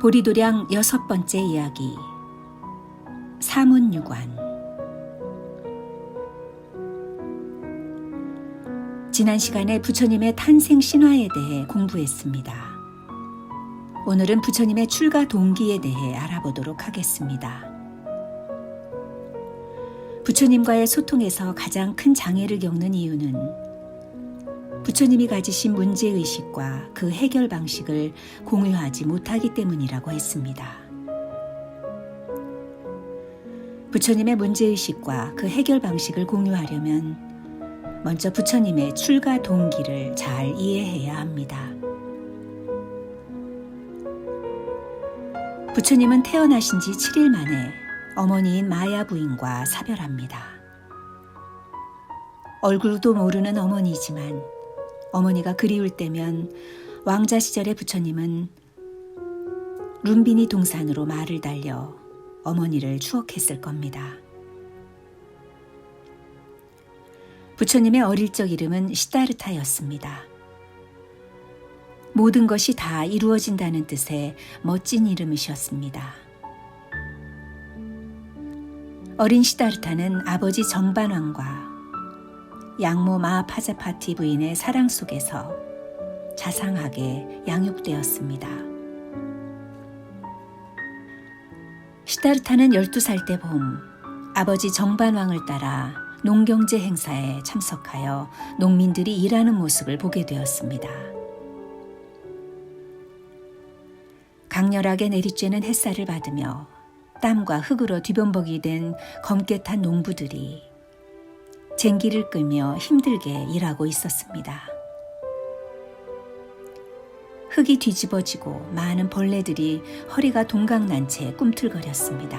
보리도량 여섯 번째 이야기 사문유관 지난 시간에 부처님의 탄생 신화에 대해 공부했습니다. 오늘은 부처님의 출가 동기에 대해 알아보도록 하겠습니다. 부처님과의 소통에서 가장 큰 장애를 겪는 이유는 부처님이 가지신 문제의식과 그 해결 방식을 공유하지 못하기 때문이라고 했습니다. 부처님의 문제의식과 그 해결 방식을 공유하려면 먼저 부처님의 출가 동기를 잘 이해해야 합니다. 부처님은 태어나신 지 7일 만에 어머니인 마야 부인과 사별합니다. 얼굴도 모르는 어머니지만 어머니가 그리울 때면 왕자 시절의 부처님은 룸비니 동산으로 말을 달려 어머니를 추억했을 겁니다. 부처님의 어릴 적 이름은 시다르타였습니다. 모든 것이 다 이루어진다는 뜻의 멋진 이름이셨습니다. 어린 시다르타는 아버지 정반왕과 양모 마하파자파티 부인의 사랑 속에서 자상하게 양육되었습니다. 시다르타는 12살 때 봄 아버지 정반왕을 따라 농경제 행사에 참석하여 농민들이 일하는 모습을 보게 되었습니다. 강렬하게 내리쬐는 햇살을 받으며 땀과 흙으로 뒤범벅이 된 검게 탄 농부들이 쟁기를 끌며 힘들게 일하고 있었습니다. 흙이 뒤집어지고 많은 벌레들이 허리가 동강난 채 꿈틀거렸습니다.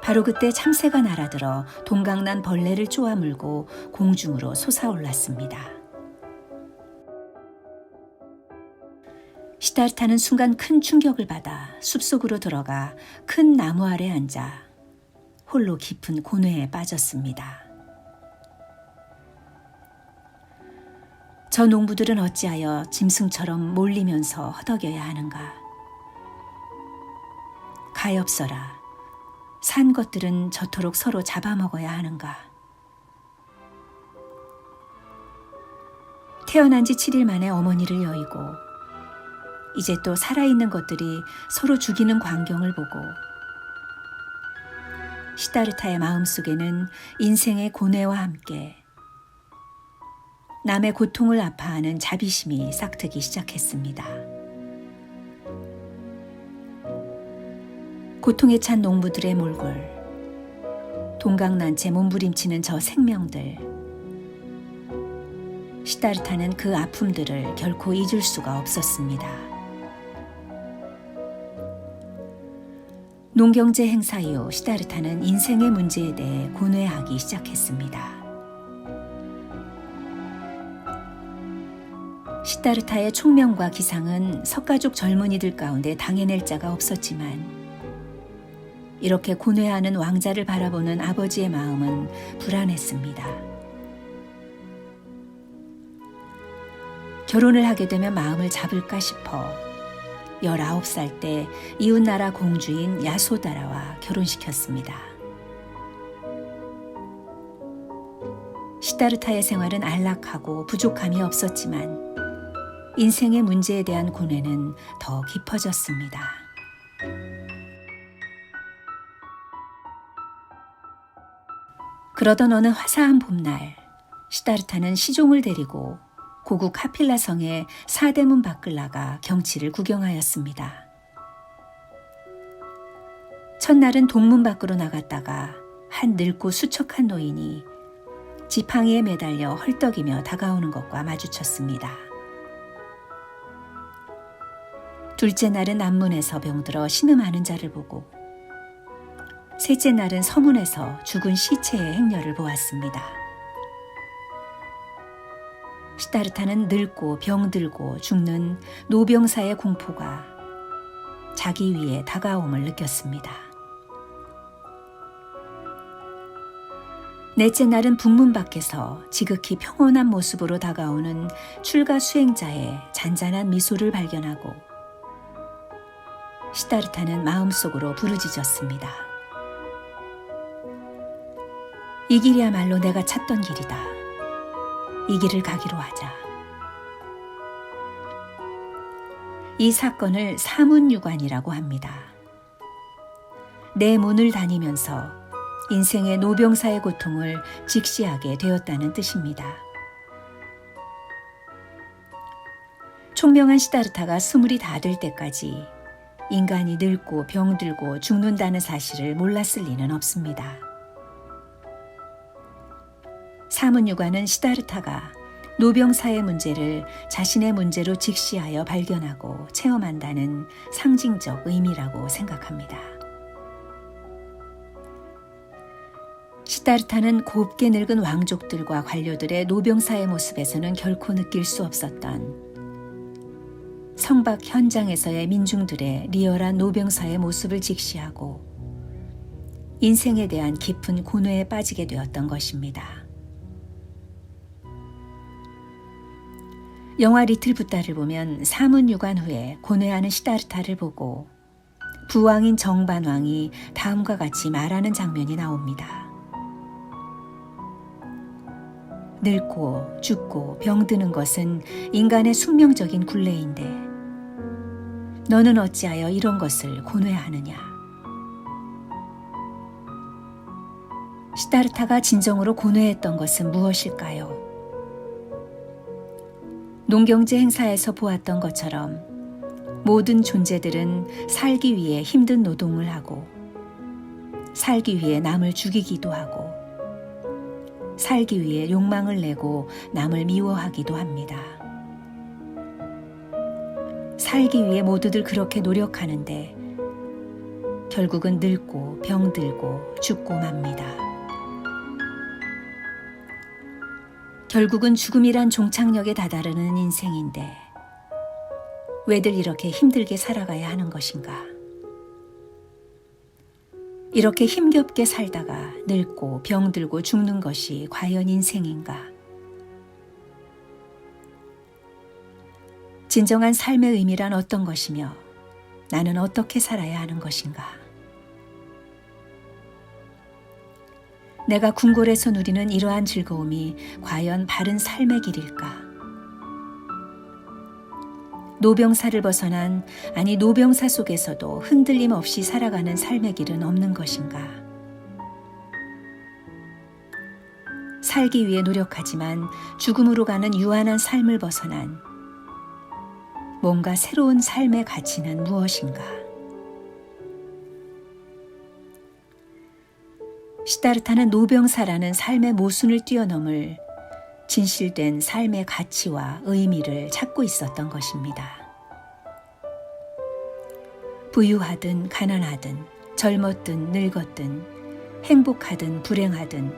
바로 그때 참새가 날아들어 동강난 벌레를 쪼아물고 공중으로 솟아올랐습니다. 시달타는 순간 큰 충격을 받아 숲속으로 들어가 큰 나무 아래 앉아 홀로 깊은 고뇌에 빠졌습니다. 저 농부들은 어찌하여 짐승처럼 몰리면서 허덕여야 하는가? 가엾어라. 산 것들은 저토록 서로 잡아먹어야 하는가? 태어난 지 7일 만에 어머니를 여의고 이제 또 살아있는 것들이 서로 죽이는 광경을 보고 시다르타의 마음속에는 인생의 고뇌와 함께 남의 고통을 아파하는 자비심이 싹트기 시작했습니다. 고통에 찬 농부들의 몰골, 동강난 채 몸부림치는 저 생명들, 시다르타는 그 아픔들을 결코 잊을 수가 없었습니다. 농경제 행사 이후 시다르타는 인생의 문제에 대해 고뇌하기 시작했습니다. 시다르타의 총명과 기상은 석가족 젊은이들 가운데 당해낼 자가 없었지만 이렇게 고뇌하는 왕자를 바라보는 아버지의 마음은 불안했습니다. 결혼을 하게 되면 마음을 잡을까 싶어 19살 때 이웃나라 공주인 야소다라와 결혼시켰습니다. 시다르타의 생활은 안락하고 부족함이 없었지만 인생의 문제에 대한 고뇌는 더 깊어졌습니다. 그러던 어느 화사한 봄날, 시다르타는 시종을 데리고 고국 카필라 성의 사대문 밖을 나가 경치를 구경하였습니다. 첫날은 동문 밖으로 나갔다가 한 늙고 수척한 노인이 지팡이에 매달려 헐떡이며 다가오는 것과 마주쳤습니다. 둘째 날은 남문에서 병들어 신음하는 자를 보고 셋째 날은 서문에서 죽은 시체의 행렬을 보았습니다. 시다르타는 늙고 병들고 죽는 노병사의 공포가 자기 위에 다가옴을 느꼈습니다. 넷째 날은 북문 밖에서 지극히 평온한 모습으로 다가오는 출가 수행자의 잔잔한 미소를 발견하고 시다르타는 마음속으로 부르짖었습니다. 이 길이야말로 내가 찾던 길이다. 이 길을 가기로 하자. 이 사건을 사문유관이라고 합니다. 내 문을 다니면서 인생의 노병사의 고통을 직시하게 되었다는 뜻입니다. 총명한 시다르타가 스물이 다 될 때까지 인간이 늙고 병들고 죽는다는 사실을 몰랐을 리는 없습니다. 사문유관은 시다르타가 노병사의 문제를 자신의 문제로 직시하여 발견하고 체험한다는 상징적 의미라고 생각합니다. 시다르타는 곱게 늙은 왕족들과 관료들의 노병사의 모습에서는 결코 느낄 수 없었던 성박 현장에서의 민중들의 리얼한 노병사의 모습을 직시하고 인생에 대한 깊은 고뇌에 빠지게 되었던 것입니다. 영화 리틀 부따를 보면 사문 유관 후에 고뇌하는 시다르타를 보고 부왕인 정반왕이 다음과 같이 말하는 장면이 나옵니다. 늙고 죽고 병드는 것은 인간의 숙명적인 굴레인데 너는 어찌하여 이런 것을 고뇌하느냐? 시다르타가 진정으로 고뇌했던 것은 무엇일까요? 농경제 행사에서 보았던 것처럼 모든 존재들은 살기 위해 힘든 노동을 하고 살기 위해 남을 죽이기도 하고 살기 위해 욕망을 내고 남을 미워하기도 합니다. 살기 위해 모두들 그렇게 노력하는데 결국은 늙고 병들고 죽고 맙니다. 결국은 죽음이란 종착역에 다다르는 인생인데 왜들 이렇게 힘들게 살아가야 하는 것인가? 이렇게 힘겹게 살다가 늙고 병들고 죽는 것이 과연 인생인가? 진정한 삶의 의미란 어떤 것이며 나는 어떻게 살아야 하는 것인가? 내가 궁궐에서 누리는 이러한 즐거움이 과연 바른 삶의 길일까? 노병사를 벗어난 아니 노병사 속에서도 흔들림 없이 살아가는 삶의 길은 없는 것인가? 살기 위해 노력하지만 죽음으로 가는 유한한 삶을 벗어난 뭔가 새로운 삶의 가치는 무엇인가? 시다르타는 노병사라는 삶의 모순을 뛰어넘을 진실된 삶의 가치와 의미를 찾고 있었던 것입니다. 부유하든 가난하든 젊었든 늙었든 행복하든 불행하든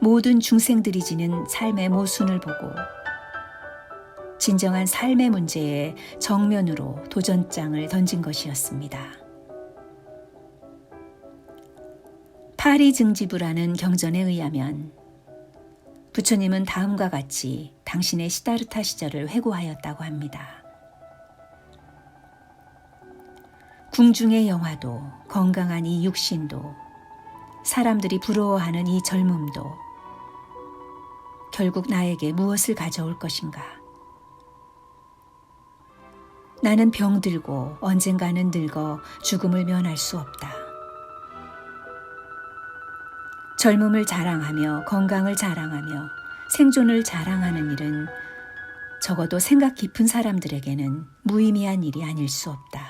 모든 중생들이 지는 삶의 모순을 보고 진정한 삶의 문제에 정면으로 도전장을 던진 것이었습니다. 파리 증지부라는 경전에 의하면 부처님은 다음과 같이 당신의 시다르타 시절을 회고하였다고 합니다. 궁중의 영화도 건강한 이 육신도 사람들이 부러워하는 이 젊음도 결국 나에게 무엇을 가져올 것인가? 나는 병들고 언젠가는 늙어 죽음을 면할 수 없다. 젊음을 자랑하며 건강을 자랑하며 생존을 자랑하는 일은 적어도 생각 깊은 사람들에게는 무의미한 일이 아닐 수 없다.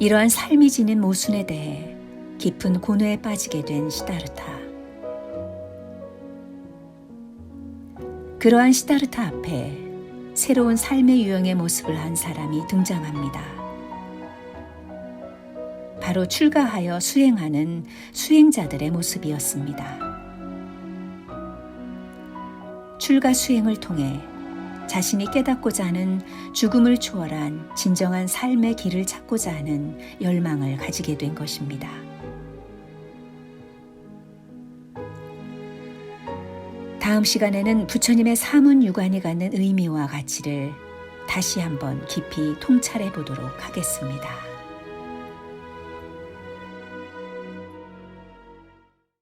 이러한 삶이 지닌 모순에 대해 깊은 고뇌에 빠지게 된 시다르타. 그러한 시다르타 앞에 새로운 삶의 유형의 모습을 한 사람이 등장합니다. 바로 출가하여 수행하는 수행자들의 모습이었습니다. 출가 수행을 통해 자신이 깨닫고자 하는 죽음을 초월한 진정한 삶의 길을 찾고자 하는 열망을 가지게 된 것입니다. 다음 시간에는 부처님의 사문 유관이 갖는 의미와 가치를 다시 한번 깊이 통찰해 보도록 하겠습니다.